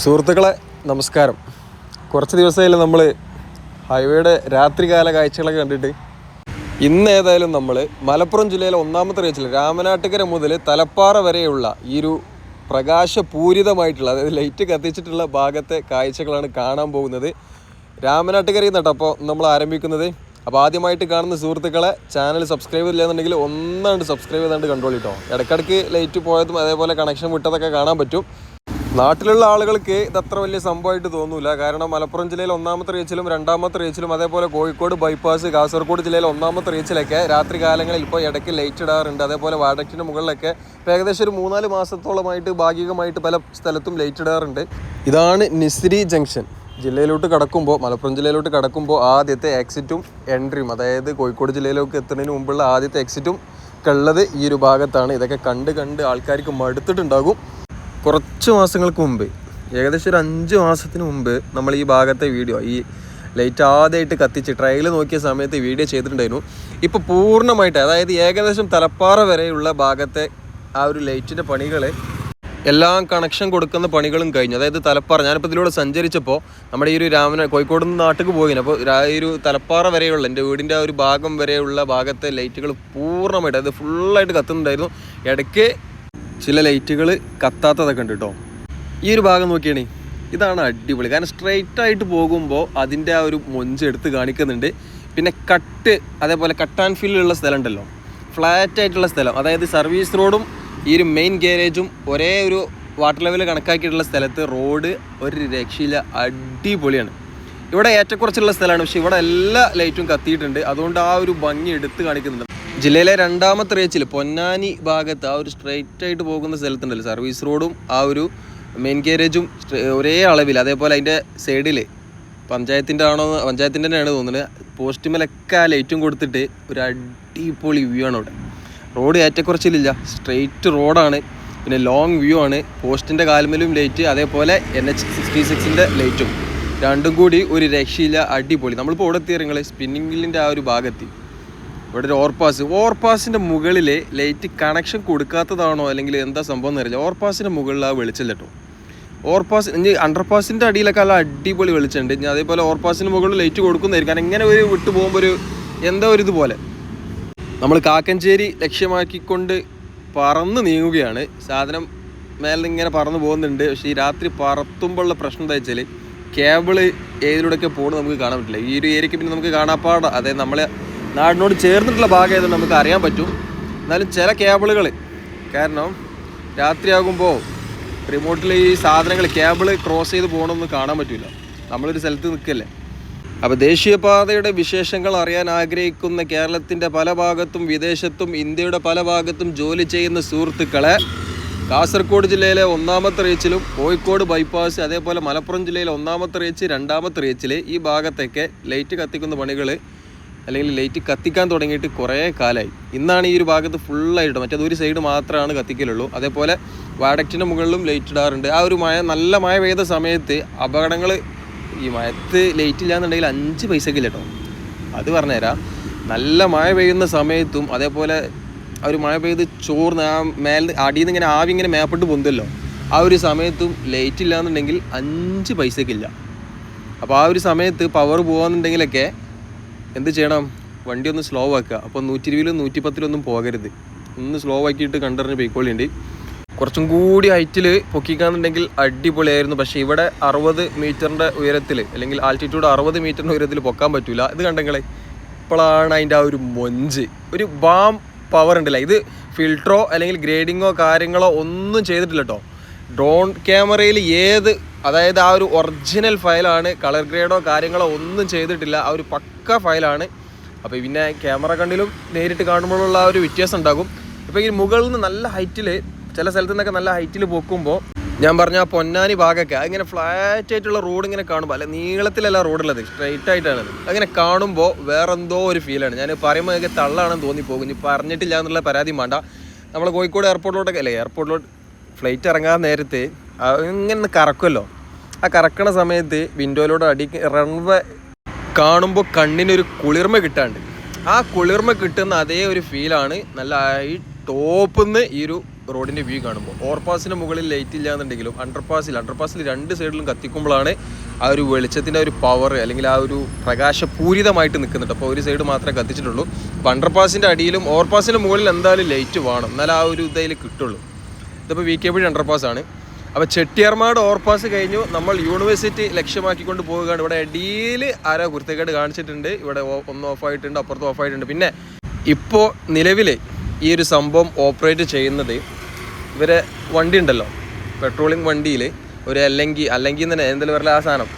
സുഹൃത്തുക്കളെ നമസ്കാരം. കുറച്ച് ദിവസമായാലും നമ്മൾ ഹൈവേയുടെ രാത്രികാല കാഴ്ചകളൊക്കെ കണ്ടിട്ട്. ഇന്ന് ഏതായാലും നമ്മൾ മലപ്പുറം ജില്ലയിലെ ഒന്നാമത്തെ റേച്ചിൽ രാമനാട്ടുകര മുതൽ തലപ്പാറ വരെയുള്ള ഈ ഒരു പ്രകാശപൂരിതമായിട്ടുള്ള അതായത് ലൈറ്റ് കത്തിച്ചിട്ടുള്ള ഭാഗത്തെ കാഴ്ചകളാണ് കാണാൻ പോകുന്നത്. രാമനാട്ടുകരയിൽ നിന്നാട്ടോ അപ്പോൾ നമ്മൾ ആരംഭിക്കുന്നത്. അപ്പോൾ ആദ്യമായിട്ട് കാണുന്ന സുഹൃത്തുക്കളെ ചാനൽ സബ്സ്ക്രൈബ് ചെയ്തില്ലെന്നുണ്ടെങ്കിൽ ഒന്നാണ്ട് സബ്സ്ക്രൈബ് ചെയ്താണ്ട് കണ്ടോളിട്ടോ ഇടയ്ക്കിടയ്ക്ക് ലൈറ്റ് പോയതും അതേപോലെ കണക്ഷൻ വിട്ടതൊക്കെ കാണാൻ പറ്റും. നാട്ടിലുള്ള ആളുകൾക്ക് ഇത് അത്ര വലിയ സംഭവമായിട്ട് തോന്നൂല. കാരണം മലപ്പുറം ജില്ലയിൽ ഒന്നാമത്തെ റീച്ചിലും രണ്ടാമത്തെ റീച്ചിലും അതേപോലെ കോഴിക്കോട് ബൈപ്പാസ് കാസർഗോഡ് ജില്ലയിൽ ഒന്നാമത്തെ റീച്ചിലൊക്കെ രാത്രി കാലങ്ങളിൽ ഇപ്പോൾ ഇടയ്ക്ക് ലൈറ്റ് ഇടാറുണ്ട്. അതേപോലെ വാഡക്റ്റിന്റെ മുകളിലൊക്കെ ഏകദേശം ഒരു മൂന്നാൽ മാസത്തോളമായിട്ട് ഭാഗികമായിട്ട് പല സ്ഥലത്തും ലൈറ്റ് ഇടാറുണ്ട്. ഇതാണ് നിസ്രി ജംഗ്ഷൻ ജില്ലയിലോട്ട് കടക്കുമ്പോൾ മലപ്പുറം ജില്ലയിലോട്ട് കടക്കുമ്പോൾ ആദ്യത്തെ എക്സിറ്റും എൻട്രിയും അതായത് കോഴിക്കോട് ജില്ലയിലേക്ക് എത്തുന്നതിന് മുമ്പുള്ള ആദ്യത്തെ എക്സിറ്റും ഉള്ളത് ഈ ഒരു ഭാഗത്താണ്. ഇതൊക്കെ കണ്ട് കണ്ട് ആൾക്കാർക്ക് മടുത്തിട്ടുണ്ടാകും. കുറച്ച് മാസങ്ങൾക്ക് മുമ്പ് ഏകദേശം ഒരു അഞ്ച് മാസത്തിന് മുമ്പ് നമ്മൾ ഈ ഭാഗത്തെ വീഡിയോ ഈ ലൈറ്റ് ആദ്യമായിട്ട് കത്തിച്ച് ട്രയൽ നോക്കിയ സമയത്ത് വീഡിയോ ചെയ്തിട്ടുണ്ടായിരുന്നു. ഇപ്പോൾ പൂർണമായിട്ട് അതായത് ഏകദേശം തലപ്പാറ വരെയുള്ള ഭാഗത്തെ ആ ഒരു ലൈറ്റിന്റെ പണികൾ എല്ലാം കണക്ഷൻ കൊടുക്കുന്ന പണികളും കഴിഞ്ഞു. അതായത് തലപ്പാറ ഞാനിപ്പോൾ ഇതിലൂടെ സഞ്ചരിച്ചപ്പോൾ നമ്മുടെ ഈ ഒരു രാമന കോഴിക്കോട് നിന്ന് നാട്ടിൽ പോയിന് അപ്പോൾ ഈ ഒരു തലപ്പാറ വരെയുള്ള എന്റെ വീടിന്റെ ആ ഒരു ഭാഗം വരെയുള്ള ഭാഗത്തെ ലൈറ്റുകൾ പൂർണമായിട്ട് അതായത് ഫുള്ളായിട്ട് കത്തുന്നുണ്ടായിരുന്നു ഇടയ്ക്ക് ചില ലൈറ്റുകൾ കത്താത്തതൊക്കെ ഉണ്ട് കേട്ടോ ഈ ഒരു ഭാഗം നോക്കിയാണേ. ഇതാണ് അടിപൊളി. കാരണം സ്ട്രെയിറ്റ് ആയിട്ട് പോകുമ്പോൾ അതിന്റെ ആ ഒരു മൊഞ്ച് എടുത്ത് കാണിക്കുന്നുണ്ട്. പിന്നെ കട്ട് അതേപോലെ കട്ട് ആൻഡ് ഫീലുള്ള സ്ഥലം ഉണ്ടല്ലോ ഫ്ലാറ്റ് ആയിട്ടുള്ള സ്ഥലം. അതായത് സർവീസ് റോഡും ഈ ഒരു മെയിൻ ഗാരേജും ഒരേ ഒരു വാട്ടർ ലെവൽ കണക്കാക്കിയിട്ടുള്ള സ്ഥലത്ത് റോഡ് ഒരു രക്ഷയില്ല. അടിപൊളിയാണ്. ഇവിടെ ഏറ്റക്കുറച്ചുള്ള സ്ഥലമാണ്. പക്ഷേ ഇവിടെ എല്ലാ ലൈറ്റും കത്തിയിട്ടുണ്ട്. അതുകൊണ്ട് ആ ഒരു ഭംഗി എടുത്ത് കാണിക്കുന്നുണ്ട്. ജില്ലയിലെ രണ്ടാമത്തെ റേച്ചിൽ പൊന്നാനി ഭാഗത്ത് ആ ഒരു സ്ട്രെയിറ്റ് ആയിട്ട് പോകുന്ന സ്ഥലത്തുണ്ടല്ലോ സർവീസ് റോഡും ആ ഒരു മെയിൻ ഗാരേജും ഒരേ അളവിൽ അതേപോലെ അതിന്റെ സൈഡിൽ പഞ്ചായത്തിന്റെ ആണോ പഞ്ചായത്തിന്റെ തന്നെയാണ് തോന്നുന്നത്. പോസ്റ്റുമലൊക്കെ ആ ലൈറ്റും കൊടുത്തിട്ട് ഒരു അടിപൊളി വ്യൂ ആണ് അവിടെ. റോഡ് ഏറ്റക്കുറച്ചിലില്ല സ്ട്രെയിറ്റ് റോഡാണ് പിന്നെ ലോങ് വ്യൂ ആണ്. പോസ്റ്റിന്റെ കാൽമലും ലൈറ്റ് അതേപോലെ എൻ എച്ച് സിക്സ്റ്റി സിക്സിന്റെ ലൈറ്റും രണ്ടും കൂടി ഒരു രക്ഷയില്ല അടിപൊളി. നമ്മളിപ്പോൾ ഇവിടെ എത്തിയ നിങ്ങൾ സ്പിന്നിങ് മില്ലിന്റെ ആ ഒരു ഭാഗത്തി. ഇവിടെ ഒരു ഓവർപാസ് ഓവർപാസിന്റെ മുകളിൽ ലൈറ്റ് കണക്ഷൻ കൊടുക്കാത്തതാണോ? അല്ലെങ്കിൽ എന്താ സംഭവം എന്ന് അറിയില്ല. ഓവർപാസിന്റെ മുകളിൽ ആ വെളിച്ചം കേട്ടോ ഓവർപാസ് ഇനി അണ്ടർപാസിന്റെ അടിയിലൊക്കെ നല്ല അടിപൊളി വെളിച്ചമുണ്ട്. ഞാൻ അതേപോലെ ഓവർപാസിന് മുകളിൽ ലൈറ്റ് കൊടുക്കുന്നതായിരിക്കും. കാരണം ഇങ്ങനെ ഒരു വിട്ടു പോകുമ്പോൾ ഒരു എന്താ ഒരു ഇതുപോലെ. നമ്മൾ കാക്കഞ്ചേരി ലക്ഷ്യമാക്കിക്കൊണ്ട് പറന്ന് നീങ്ങുകയാണ്. സാധനം മേലെ ഇങ്ങനെ പറന്ന് പോകുന്നുണ്ട്. പക്ഷേ ഈ രാത്രി പറത്തുമ്പോഴുള്ള പ്രശ്നം എന്താ വെച്ചാൽ കേബിൾ ഏതിലൂടെയൊക്കെ പോകുന്നത് നമുക്ക് കാണാൻ പറ്റില്ല. ഈ ഒരു ഏരിയക്ക് പിന്നെ നമുക്ക് കാണാപ്പാട. അതായത് നമ്മളെ നാടിനോട് ചേർന്നിട്ടുള്ള ഭാഗം ആയതുകൊണ്ട് നമുക്ക് അറിയാൻ പറ്റും. എന്നാലും ചില കേബിളുകൾ കാരണം രാത്രിയാകുമ്പോൾ റിമോട്ടിൽ ഈ സാധനങ്ങൾ കേബിൾ ക്രോസ് ചെയ്ത് പോകണമെന്ന് കാണാൻ പറ്റില്ല നമ്മളൊരു സ്ഥലത്ത് നിൽക്കല്ലേ അപ്പോൾ ദേശീയപാതയുടെ വിശേഷങ്ങൾ അറിയാൻ ആഗ്രഹിക്കുന്ന കേരളത്തിന്റെ പല ഭാഗത്തും വിദേശത്തും ഇന്ത്യയുടെ പല ഭാഗത്തും ജോലി ചെയ്യുന്ന സുഹൃത്തുക്കളെ കാസർഗോഡ് ജില്ലയിലെ ഒന്നാമത്തെ റീച്ചിലും കോഴിക്കോട് ബൈപ്പാസ് അതേപോലെ മലപ്പുറം ജില്ലയിലെ ഒന്നാമത്തെ റീച്ച് രണ്ടാമത്തെ റീച്ചിൽ ഈ ഭാഗത്തൊക്കെ ലൈറ്റ് കത്തിക്കുന്ന പണികൾ അല്ലെങ്കിൽ ലൈറ്റ് കത്തിക്കാൻ തുടങ്ങിയിട്ട് കുറേ കാലമായി ഇന്നാണ് ഈ ഒരു ഭാഗത്ത് ഫുള്ളായിട്ട് മറ്റേ ഒരു സൈഡ് മാത്രമാണ് കത്തിക്കലുള്ളൂ. അതേപോലെ വാഡക്റ്റിന്റെ മുകളിലും ലൈറ്റ് ഇടാറുണ്ട്. ആ ഒരു മഴ നല്ല മഴ പെയ്ത സമയത്ത് അപകടങ്ങൾ ഈ മഴത്ത് ലൈറ്റ് ഇല്ലാന്നുണ്ടെങ്കിൽ അഞ്ച് പൈസക്കില്ല കേട്ടോ അത് പറഞ്ഞുതരാം. നല്ല മഴ പെയ്യുന്ന സമയത്തും അതേപോലെ ആ ഒരു മഴ പെയ്ത് ചോർന്ന് ആ മേൽ അടിയിൽ നിന്ന് ഇങ്ങനെ ആവി ഇങ്ങനെ മേപ്പെട്ട് പൊന്തല്ലോ ആ ഒരു സമയത്തും ലൈറ്റ് ഇല്ലാന്നുണ്ടെങ്കിൽ അഞ്ച് പൈസക്കില്ല അപ്പോൾ ആ ഒരു സമയത്ത് പവർ പോകാന്നുണ്ടെങ്കിലൊക്കെ എന്ത് ചെയ്യണം? വണ്ടി ഒന്ന് സ്ലോ ആക്കുക. അപ്പോൾ നൂറ്റി ഇരുപതിലും നൂറ്റി പത്തിലൊന്നും പോകരുത്. ഒന്ന് സ്ലോ ആക്കിയിട്ട് കണ്ടറിഞ്ഞ് പോയിക്കോളിയുണ്ട്. കുറച്ചും കൂടി ഹൈറ്റിൽ പൊക്കിക്കാന്നുണ്ടെങ്കിൽ അടിപൊളിയായിരുന്നു. പക്ഷേ ഇവിടെ അറുപത് മീറ്ററിന്റെ ഉയരത്തിൽ അല്ലെങ്കിൽ ആൾട്ടിറ്റ്യൂഡ് അറുപത് മീറ്ററിന്റെ ഉയരത്തിൽ പൊക്കാൻ പറ്റില്ല ഇത് കണ്ടെങ്കിലേ ഇപ്പോഴാണ് അതിന്റെ ആ ഒരു മൊഞ്ച്. ഒരു ബാം പവർ ഉണ്ടല്ലേ? ഇത് ഫിൽട്ടറോ അല്ലെങ്കിൽ ഗ്രേഡിങ്ങോ കാര്യങ്ങളോ ഒന്നും ചെയ്തിട്ടില്ല കേട്ടോ ഡ്രോൺ ക്യാമറയിൽ ഏത് അതായത് ആ ഒരു ഒറിജിനൽ ഫയലാണ് കളർ ഗ്രേഡോ കാര്യങ്ങളോ ഒന്നും ചെയ്തിട്ടില്ല. ആ ഒരു പക്ക ഫയലാണ് അപ്പോൾ പിന്നെ ക്യാമറ കണ്ടിലും നേരിട്ട് കാണുമ്പോഴുള്ള ആ ഒരു വ്യത്യാസം ഉണ്ടാകും. ഇപ്പോൾ ഈ മുകളിൽ നിന്ന് നല്ല ഹൈറ്റിൽ ചില സ്ഥലത്തു നിന്നൊക്കെ നല്ല ഹൈറ്റിൽ പൊക്കുമ്പോൾ ഞാൻ പറഞ്ഞ ആ പൊന്നാനി ഭാഗമൊക്കെ അതിങ്ങനെ ഫ്ലാറ്റ് ആയിട്ടുള്ള റോഡ് ഇങ്ങനെ കാണുമ്പോൾ അല്ല നീളത്തിലല്ല റോഡുള്ളത് സ്ട്രൈറ്റ് ആയിട്ടാണ്. അങ്ങനെ കാണുമ്പോൾ വേറെന്തോ ഒരു ഫീലാണ് ഞാൻ പറയുമ്പോൾ എനിക്ക് തള്ളാണെന്ന് തോന്നിപ്പോകും. ഇനി പറഞ്ഞിട്ടില്ല എന്നുള്ള പരാതി വേണ്ട. നമ്മൾ കോഴിക്കോട് എയർപോർട്ടിലോട്ടൊക്കെ അല്ലേ എയർപോർട്ടിലോട്ട് ഫ്ലൈറ്റ് ഇറങ്ങാൻ നേരത്തെ ഇങ്ങനെ കറക്കുമല്ലോ ആ കറക്കണ സമയത്ത് വിൻഡോയിലൂടെ അടി റൺവേ കാണുമ്പോൾ കണ്ണിനൊരു കുളിർമ കിട്ടാണ്ട്. ആ കുളിർമ കിട്ടുന്ന അതേ ഒരു ഫീലാണ് നല്ല ഈ ടോപ്പിൽ നിന്ന് ഈ ഒരു റോഡിന്റെ വ്യൂ കാണുമ്പോൾ ഓവർപാസിന് മുകളിൽ ലൈറ്റ് ഇല്ല എന്നുണ്ടെങ്കിലും അണ്ടർപാസിൽ അണ്ടർപാസിൽ രണ്ട് സൈഡിലും കത്തിക്കുമ്പോഴാണ് ആ ഒരു വെളിച്ചത്തിന്റെ ഒരു പവർ അല്ലെങ്കിൽ ആ ഒരു പ്രകാശപൂരിതമായിട്ട് നിൽക്കുന്നുണ്ട് അപ്പോൾ ഒരു സൈഡ് മാത്രമേ കത്തിച്ചിട്ടുള്ളൂ. അപ്പോൾ അണ്ടർപാസിന്റെ അടിയിലും ഓവർപാസിന്റെ മുകളിൽ എന്തായാലും ലൈറ്റ് വേണം. എന്നാൽ ആ ഒരു ഇതിൽ കിട്ടുള്ളൂ. ഇതിപ്പോൾ വി കെ പി അണ്ടർപാസ് ആണ്. അപ്പോൾ ചെട്ടിയാർമാട് ഓവർപാസ് കഴിഞ്ഞു. നമ്മൾ യൂണിവേഴ്സിറ്റി ലക്ഷ്യമാക്കിക്കൊണ്ട് പോവുകയാണ്. ഇവിടെ ഇടയിൽ ആരോ കുരുത്തക്കേട് കാണിച്ചിട്ടുണ്ട്. ഇവിടെ ഒന്ന് ഓഫ് ആയിട്ടുണ്ട് അപ്പുറത്ത് ഓഫ് ആയിട്ടുണ്ട്. പിന്നെ ഇപ്പോൾ നിലവിൽ ഈ ഒരു സംഭവം ഓപ്പറേറ്റ് ചെയ്യുന്നത് ഇവരെ വണ്ടി ഉണ്ടല്ലോ. പെട്രോളിങ് വണ്ടിയിൽ ഒരു അല്ലെങ്കിൽ അല്ലെങ്കിൽ തന്നെ എന്തെങ്കിലും പറയില്ല ആ സാധനം.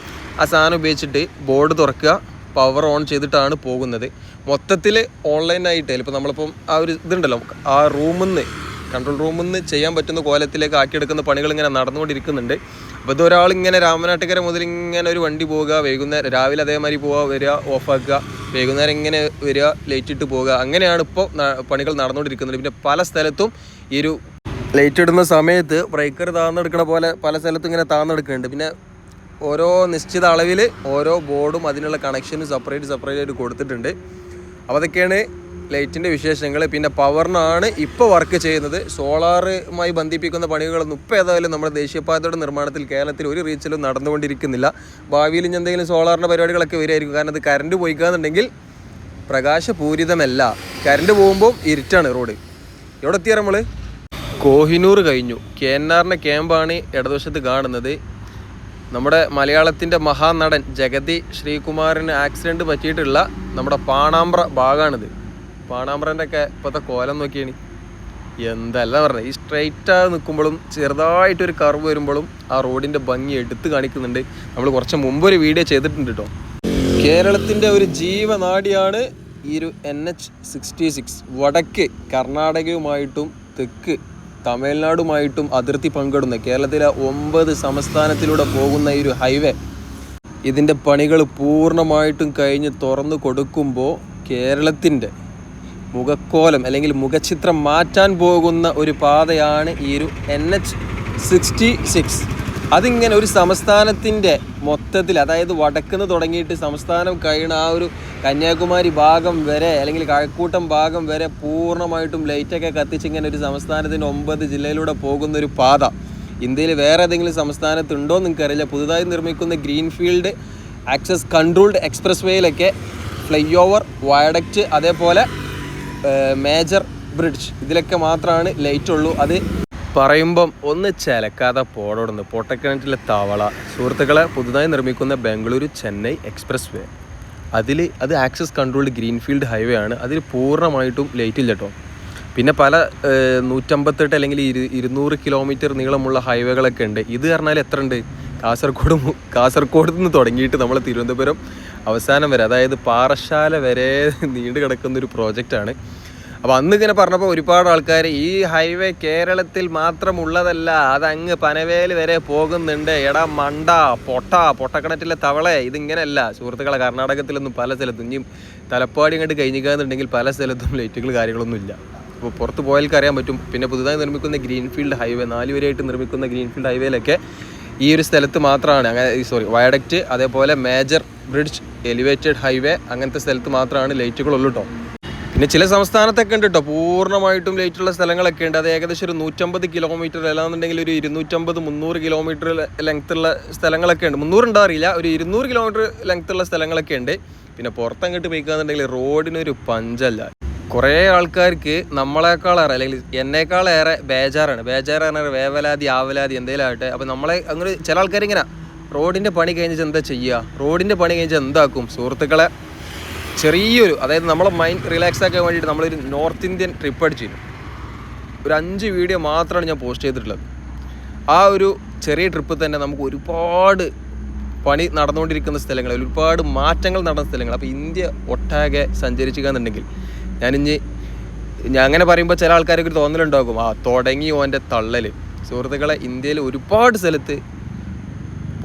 ആ സാധനം ഉപയോഗിച്ചിട്ട് ബോർഡ് തുറക്കുക പവർ ഓൺ ചെയ്തിട്ടാണ് പോകുന്നത്. മൊത്തത്തിൽ ഓൺലൈനായിട്ട് ഇപ്പോൾ നമ്മളിപ്പം ആ ഒരു ഇതുണ്ടല്ലോ ആ റൂമിൽ നിന്ന് കൺട്രോൾ റൂമിൽ നിന്ന് ചെയ്യാൻ പറ്റുന്ന കോലത്തിലേക്ക് ആക്കിയെടുക്കുന്ന പണികൾ ഇങ്ങനെ നടന്നുകൊണ്ടിരിക്കുന്നുണ്ട്. അപ്പോൾ ഇത് ഇങ്ങനെ രാമനാട്ടുകര മുതൽ ഇങ്ങനെ ഒരു വണ്ടി പോവുക വൈകുന്നേരം രാവിലെ അതേമാതിരി പോവുക വരിക ഓഫാക്കുക വൈകുന്നേരം ഇങ്ങനെ വരിക ലൈറ്റ് ഇട്ട് പോവുക. അങ്ങനെയാണ് ഇപ്പോൾ പണികൾ നടന്നുകൊണ്ടിരിക്കുന്നത്. പിന്നെ പല സ്ഥലത്തും ഈ ഒരു ലൈറ്റ് ഇടുന്ന സമയത്ത് ബ്രേക്കർ താഴ്ന്നെടുക്കണ പോലെ പല സ്ഥലത്തും ഇങ്ങനെ താഴ്ന്നെടുക്കുന്നുണ്ട് പിന്നെ ഓരോ നിശ്ചിത അളവിൽ ഓരോ ബോർഡും അതിനുള്ള കണക്ഷനും സെപ്പറേറ്റ് സെപ്പറേറ്റ് ആയിട്ട് കൊടുത്തിട്ടുണ്ട്. അപ്പോൾ അതൊക്കെയാണ് ലൈറ്റിന്റെ വിശേഷങ്ങൾ പിന്നെ പവറിനാണ് ഇപ്പോൾ വർക്ക് ചെയ്യുന്നത്. സോളാറുമായി ബന്ധിപ്പിക്കുന്ന പണികളൊന്നും ഇപ്പോൾ ഏതായാലും നമ്മുടെ ദേശീയപാതയുടെ നിർമ്മാണത്തിൽ കേരളത്തിൽ ഒരു റീച്ചിലും നടന്നുകൊണ്ടിരിക്കുന്നില്ല. ഭാവിയിൽ ഇനി എന്തെങ്കിലും സോളാറിന്റെ പരിപാടികളൊക്കെ വരുമായിരിക്കും കാരണം അത് കറണ്ട് പോയിക്കാന്നുണ്ടെങ്കിൽ പ്രകാശപൂരിതമല്ല. കറണ്ട് പോകുമ്പോൾ ഇരുട്ടാണ് റോഡ്. എവിടെ എത്തിയാ നമ്മൾ കോഹിനൂർ കഴിഞ്ഞു. കെ എൻ ആറിന്റെ ക്യാമ്പാണ് ഇടതുവശത്ത് കാണുന്നത്. നമ്മുടെ മലയാളത്തിന്റെ മഹാനടൻ ജഗതി ശ്രീകുമാറിന് ആക്സിഡന്റ് പറ്റിയിട്ടുള്ള നമ്മുടെ പാണാമ്പ്ര ഭാഗമാണിത് പാണാമ്പ്രന്റെ ഒക്കെ ഇപ്പോഴത്തെ കോലം നോക്കിയാണ് എന്തല്ല പറഞ്ഞത് ഈ സ്ട്രെയിറ്റായി നിൽക്കുമ്പോഴും ചെറുതായിട്ടൊരു കർവ് വരുമ്പോഴും ആ റോഡിന്റെ ഭംഗി എടുത്ത് കാണിക്കുന്നുണ്ട്. നമ്മൾ കുറച്ച് മുമ്പ് ഒരു വീഡിയോ ചെയ്തിട്ടുണ്ട് കേട്ടോ കേരളത്തിന്റെ ഒരു ജീവനാടിയാണ് ഈ ഒരു എൻ എച്ച് സിക്സ്റ്റി സിക്സ് വടക്ക് കർണാടകയുമായിട്ടും തെക്ക് തമിഴ്നാടുമായിട്ടും അതിർത്തി പങ്കിടുന്ന കേരളത്തിലെ ഒമ്പത് സംസ്ഥാനത്തിലൂടെ പോകുന്ന ഈ ഒരു ഹൈവേ ഇതിന്റെ പണികൾ പൂർണമായിട്ടും കഴിഞ്ഞ് തുറന്നു കൊടുക്കുമ്പോൾ കേരളത്തിന്റെ മുഖക്കോലം അല്ലെങ്കിൽ മുഖചിത്രം മാറ്റാൻ പോകുന്ന ഒരു പാതയാണ് ഈ ഒരു എൻ എച്ച് സിക്സ്റ്റി സിക്സ് അതിങ്ങനെ ഒരു സംസ്ഥാനത്തിന്റെ മൊത്തത്തിൽ അതായത് വടക്കുന്ന് തുടങ്ങിയിട്ട് സംസ്ഥാനം കഴിയുന്ന ആ ഒരു കന്യാകുമാരി ഭാഗം വരെ അല്ലെങ്കിൽ കഴക്കൂട്ടം ഭാഗം വരെ പൂർണമായിട്ടും ലൈറ്റൊക്കെ കത്തിച്ച് ഇങ്ങനെ ഒരു സംസ്ഥാനത്തിന്റെ ഒമ്പത് ജില്ലയിലൂടെ പോകുന്ന ഒരു പാത. ഇന്ത്യയിൽ വേറെ ഏതെങ്കിലും സംസ്ഥാനത്തുണ്ടോ എന്ന് എനിക്കറിയില്ല പുതുതായി നിർമ്മിക്കുന്ന ഗ്രീൻഫീൽഡ് ആക്സസ് കൺട്രോൾഡ് എക്സ്പ്രസ് വേയിലൊക്കെ ഫ്ലൈ ഓവർ വയഡക്റ്റ് അതേപോലെ മേജർ ബ്രിഡ്ജ് ഇതിലൊക്കെ മാത്രമാണ് ലൈറ്റ് ഉള്ളൂ. അത് പറയുമ്പം ഒന്ന് ചിലക്കാതെ പോടോടുന്നു. പൊട്ടക്കിണറ്റിലെ തവള. സുഹൃത്തുക്കളെ പുതുതായി നിർമ്മിക്കുന്ന ബംഗളൂരു ചെന്നൈ എക്സ്പ്രസ് വേ അതിൽ അത് ആക്സസ് കൺട്രോൾഡ് ഗ്രീൻഫീൽഡ് ഹൈവേ ആണ്. അതിൽ പൂർണമായിട്ടും ലൈറ്റ് ഇല്ല കേട്ടോ പിന്നെ പല നൂറ്റമ്പത്തെട്ട് അല്ലെങ്കിൽ ഇരു ഇരുന്നൂറ് കിലോമീറ്റർ നീളമുള്ള ഹൈവേകളൊക്കെ ഉണ്ട്. ഇത് പറഞ്ഞാൽ എത്ര ഉണ്ട് കാസർഗോഡ് കാസർഗോഡ് നിന്ന് തുടങ്ങിയിട്ട് നമ്മൾ തിരുവനന്തപുരം അവസാനം വരെ അതായത് പാറശാല വരെ നീണ്ടു കിടക്കുന്ന ഒരു പ്രോജക്റ്റാണ് അപ്പോൾ അന്ന് ഇങ്ങനെ പറഞ്ഞപ്പോൾ ഒരുപാട് ആൾക്കാർ ഈ ഹൈവേ കേരളത്തിൽ മാത്രമുള്ളതല്ല അതങ്ങ് പനവേൽ വരെ പോകുന്നുണ്ട്. എടാ മണ്ട പൊട്ട പൊട്ടക്കിണറ്റിലെ തവളെ ഇതിങ്ങനെയല്ല. സുഹൃത്തുക്കളെ കർണാടകത്തിലൊന്നും പല സ്ഥലത്തും ഇനിയും തലപ്പാടി ഇങ്ങോട്ട് കഴിഞ്ഞിക്കാന്നുണ്ടെങ്കിൽ പല സ്ഥലത്തും ലൈറ്റുകൾ കാര്യങ്ങളൊന്നും ഇല്ല അപ്പോൾ പുറത്ത് പോയാൽക്കറിയാൻ പറ്റും. പിന്നെ പുതുതായി നിർമ്മിക്കുന്ന ഗ്രീൻഫീൽഡ് ഹൈവേ നാലുവരെയായിട്ട് നിർമ്മിക്കുന്ന ഗ്രീൻഫീൽഡ് ഹൈവേയിലൊക്കെ ഈ ഒരു സ്ഥലത്ത് മാത്രമാണ് അങ്ങനെ സോറി വയഡക്റ്റ് അതേപോലെ മേജർ ബ്രിഡ്ജ് എലിവേറ്റഡ് ഹൈവേ അങ്ങനത്തെ സ്ഥലത്ത് മാത്രമാണ് ലൈറ്റുകളുള്ളൂ കേട്ടോ പിന്നെ ചില സംസ്ഥാനത്തൊക്കെ ഉണ്ട് കേട്ടോ പൂർണമായിട്ടും ലൈറ്റുള്ള സ്ഥലങ്ങളൊക്കെ ഉണ്ട്. അത് ഏകദേശം ഒരു നൂറ്റമ്പത് കിലോമീറ്റർ അല്ലാന്നുണ്ടെങ്കിൽ ഒരു ഇരുന്നൂറ്റമ്പത് മുന്നൂറ് കിലോമീറ്റർ ലെങ്ത്തുള്ള സ്ഥലങ്ങളൊക്കെ ഉണ്ട്. മുന്നൂറ് അറിയില്ല ഒരു ഇരുന്നൂറ് കിലോമീറ്റർ ലെങ്ത്തുള്ള സ്ഥലങ്ങളൊക്കെ ഉണ്ട്. പിന്നെ പുറത്തങ്ങോട്ട് പോയിക്കാന്നുണ്ടെങ്കിൽ റോഡിനൊരു പഞ്ചല്ല. കുറേ ആൾക്കാർക്ക് നമ്മളെക്കാളേറെ അല്ലെങ്കിൽ എന്നേക്കാളേറെ ബേജാറാണ്. ബേജാറാണ് വേവലാതി ആവലാതി എന്തെങ്കിലും ആവട്ടെ അപ്പോൾ നമ്മളെ അങ്ങനെ ചില ആൾക്കാർ ഇങ്ങനെ റോഡിന്റെ പണി കഴിഞ്ഞിട്ട് എന്താ ചെയ്യുക റോഡിന്റെ പണി കഴിഞ്ഞിട്ട് എന്താക്കും? സുഹൃത്തുക്കളെ ചെറിയൊരു അതായത് നമ്മളെ മൈൻഡ് റിലാക്സ് ആക്കാൻ വേണ്ടിയിട്ട് നമ്മളൊരു നോർത്ത് ഇന്ത്യൻ ട്രിപ്പ് അടിച്ചിരുന്നു. ഒരു അഞ്ച് വീഡിയോ മാത്രമാണ് ഞാൻ പോസ്റ്റ് ചെയ്തിട്ടുള്ളത്. ആ ഒരു ചെറിയ ട്രിപ്പ് തന്നെ നമുക്ക് ഒരുപാട് പണി നടന്നുകൊണ്ടിരിക്കുന്ന സ്ഥലങ്ങൾ ഒരുപാട് മാറ്റങ്ങൾ നടന്ന സ്ഥലങ്ങൾ. അപ്പോൾ ഇന്ത്യ ഒട്ടാകെ സഞ്ചരിച്ചുകയെന്നുണ്ടെങ്കിൽ ഞാനിഞ്ഞ് ഞാൻ അങ്ങനെ പറയുമ്പോൾ ചില ആൾക്കാർക്ക് ഒരു തോന്നലുണ്ടാകും. ആ തുടങ്ങി ഓന്റെ തള്ളൽ സുഹൃത്തുക്കളെ ഇന്ത്യയിൽ ഒരുപാട് സ്ഥലത്ത്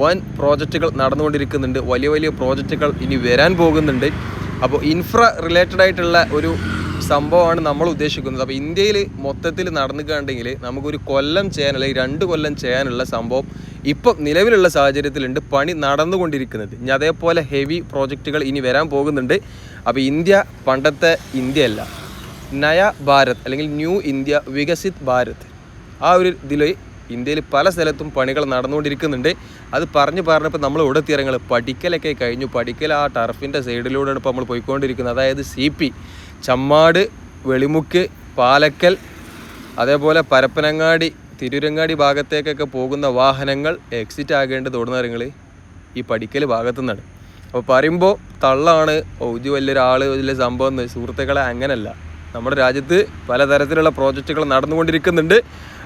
വൻ പ്രോജക്റ്റുകൾ നടന്നുകൊണ്ടിരിക്കുന്നുണ്ട്. വലിയ വലിയ പ്രോജക്റ്റുകൾ ഇനി വരാൻ പോകുന്നുണ്ട്. അപ്പോൾ ഇൻഫ്ര റിലേറ്റഡ് ആയിട്ടുള്ള ഒരു സംഭവമാണ് നമ്മൾ ഉദ്ദേശിക്കുന്നത്. അപ്പോൾ ഇന്ത്യയിൽ മൊത്തത്തിൽ നടന്നുകണ്ടെങ്കിൽ നമുക്കൊരു കൊല്ലം അല്ലെങ്കിൽ രണ്ട് കൊല്ലം ചെയ്യാനുള്ള സംഭവം ഇപ്പം നിലവിലുള്ള സാഹചര്യത്തിലുണ്ട് പണി നടന്നുകൊണ്ടിരിക്കുന്നത്. ഇനി അതേപോലെ ഹെവി പ്രോജക്റ്റുകൾ ഇനി വരാൻ പോകുന്നുണ്ട്. അപ്പോൾ ഇന്ത്യ പണ്ടത്തെ ഇന്ത്യ അല്ല നയ ഭാരത് അല്ലെങ്കിൽ ന്യൂ ഇന്ത്യ വികസിത് ഭാരത്. ആ ഒരു ഇതിൽ ഇന്ത്യയിൽ പല സ്ഥലത്തും പണികൾ നടന്നുകൊണ്ടിരിക്കുന്നുണ്ട്. അത് പറഞ്ഞ് പറഞ്ഞപ്പോൾ നമ്മൾ ഇവിടെ തീരങ്ങൾ പഠിക്കലൊക്കെ കഴിഞ്ഞു. പഠിക്കൽ ആ ടർഫിന്റെ സൈഡിലൂടെയാണ് ഇപ്പോൾ നമ്മൾ പോയിക്കൊണ്ടിരിക്കുന്നത്. അതായത് സി പി ചമ്മാട് വെളിമുക്ക് പാലക്കൽ അതേപോലെ പരപ്പനങ്ങാടി തിരൂരങ്ങാടി ഭാഗത്തേക്കൊക്കെ പോകുന്ന വാഹനങ്ങൾ എക്സിറ്റ് ആകേണ്ടത് ഓടുന്നവരങ്ങൾ ഈ പഠിക്കൽ ഭാഗത്തു നിന്നാണ് അപ്പോൾ പറയുമ്പോൾ തള്ളാണ് ഇത് വലിയൊരാൾ വലിയ സംഭവം എന്ന് സുഹൃത്തുക്കളെ അങ്ങനല്ല. നമ്മുടെ രാജ്യത്ത് പലതരത്തിലുള്ള പ്രോജക്റ്റുകൾ നടന്നുകൊണ്ടിരിക്കുന്നുണ്ട്.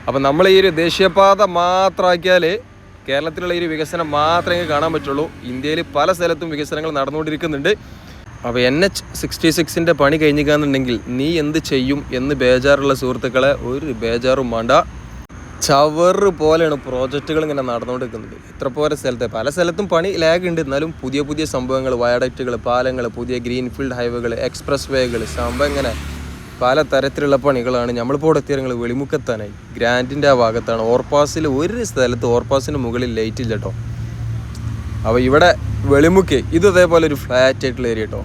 അപ്പോൾ നമ്മൾ ഈ ഒരു ദേശീയപാത മാത്രമാക്കിയാൽ കേരളത്തിലുള്ള ഈ ഒരു വികസനം മാത്രമേ കാണാൻ പറ്റുള്ളൂ. ഇന്ത്യയിൽ പല സ്ഥലത്തും വികസനങ്ങൾ നടന്നുകൊണ്ടിരിക്കുന്നുണ്ട്. അപ്പോൾ എൻ എച്ച് സിക്സ്റ്റി സിക്സിന്റെ പണി കഴിഞ്ഞിക്കാന്നുണ്ടെങ്കിൽ നീ എന്ത് ചെയ്യും എന്ന് ബേജാറുള്ള സുഹൃത്തുക്കളെ ഒരു ബേജാറും വേണ്ട. ചവറ് പോലെയാണ് പ്രോജക്റ്റുകൾ ഇങ്ങനെ നടന്നുകൊണ്ടിരിക്കുന്നത്. ഇത്ര പോലെ സ്ഥലത്ത് പല സ്ഥലത്തും പണി ലാഗ് ഉണ്ട്. എന്നാലും പുതിയ പുതിയ സംഭവങ്ങൾ വയഡക്റ്റുകൾ പാലങ്ങൾ പുതിയ ഗ്രീൻഫീൽഡ് ഹൈവേകൾ എക്സ്പ്രസ് വേകൾ സംഭവം ഇങ്ങനെ പല തരത്തിലുള്ള പണികളാണ് നമ്മളിപ്പോൾ ഇവിടെ എത്തിയ വെളിമുക്കത്താനായി. ഗ്രാൻഡിന്റെ ആ ഭാഗത്താണ്. ഓർപ്പാസിൽ ഒരു സ്ഥലത്ത് ഓർപ്പാസിന് മുകളിൽ ലൈറ്റ് ഇല്ല കേട്ടോ അപ്പോൾ ഇവിടെ വെളിമുക്ക് ഇത് അതേപോലെ ഒരു ഫ്ലാറ്റ് ആയിട്ടുള്ള ഏരിയ കേട്ടോ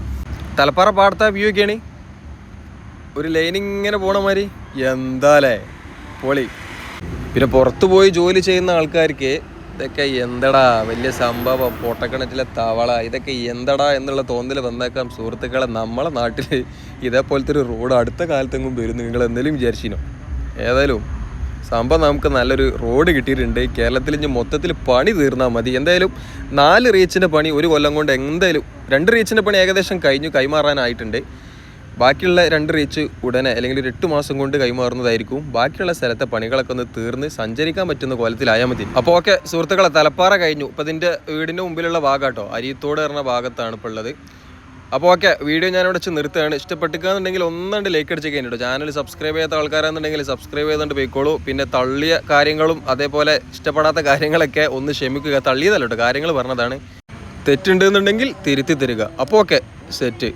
തലപ്പാറ പാടത്താ വ്യൂ ഒക്കെയാണ് ഒരു ലൈൻ ഇങ്ങനെ പോണ മാതിരി. എന്താലേ പൊളി. പിന്നെ പുറത്തു പോയി ജോലി ചെയ്യുന്ന ആൾക്കാർക്ക് ഇതൊക്കെ എന്തടാ വലിയ സംഭവം? പൊട്ടക്കിണറ്റിലെ തവള ഇതൊക്കെ എന്തടാ എന്നുള്ള തോന്നൽ വന്നേക്കാം സുഹൃത്തുക്കളെ. നമ്മളെ നാട്ടിൽ ഇതേപോലത്തെ ഒരു റോഡ് അടുത്ത കാലത്തെങ്ങും വരും നിങ്ങൾ എന്തെങ്കിലും വിചാരിച്ചിനോ ഏതായാലും സംഭവം നമുക്ക് നല്ലൊരു റോഡ് കിട്ടിയിട്ടുണ്ട്. കേരളത്തിൽ ഇനി മൊത്തത്തിൽ പണി തീർന്നാൽ മതി. എന്തായാലും നാല് റീച്ചിന്റെ പണി ഒരു കൊല്ലം കൊണ്ട് എന്തായാലും രണ്ട് റീച്ചിന്റെ പണി ഏകദേശം കഴിഞ്ഞു കൈമാറാനായിട്ടുണ്ട്. ബാക്കിയുള്ള രണ്ട് റീച്ച് ഉടനെ അല്ലെങ്കിൽ ഒരു എട്ട് മാസം കൊണ്ട് കൈമാറുന്നതായിരിക്കും. ബാക്കിയുള്ള സ്ഥലത്തെ പണികളൊക്കെ ഒന്ന് തീർന്ന് സഞ്ചരിക്കാൻ പറ്റുന്ന കോലത്തിലായാൽ മതി. അപ്പോൾ ഓക്കെ സുഹൃത്തുക്കളെ തലപ്പാറ കഴിഞ്ഞു. ഇപ്പം ഇതിന്റെ വീടിന്റെ മുമ്പിലുള്ള ഭാഗം കേട്ടോ അരിയത്തോട് പറഞ്ഞ ഭാഗത്താണ് ഇപ്പോൾ ഉള്ളത്. അപ്പോൾ ഓക്കെ വീഡിയോ ഞാനിവിടെ വെച്ച് നിർത്തുകയാണ്. ഇഷ്ടപ്പെട്ടിക്കാന്നുണ്ടെങ്കിൽ ഒന്നുണ്ട് ലൈക്ക് അടിച്ച് കഴിഞ്ഞിട്ടോ. ചാനൽ സബ്സ്ക്രൈബ് ചെയ്യാത്ത ആൾക്കാരാണെന്നുണ്ടെങ്കിൽ സബ്സ്ക്രൈബ് ചെയ്തുകൊണ്ട് പോയിക്കോളൂ. പിന്നെ തള്ളിയ കാര്യങ്ങളും അതേപോലെ ഇഷ്ടപ്പെടാത്ത കാര്യങ്ങളൊക്കെ ഒന്ന് ക്ഷമിക്കുക. തള്ളിയതല്ലോ കാര്യങ്ങൾ പറഞ്ഞതാണ്. തെറ്റുണ്ടെന്നുണ്ടെങ്കിൽ തിരുത്തി തരിക. അപ്പോൾ ഓക്കെ സെറ്റ്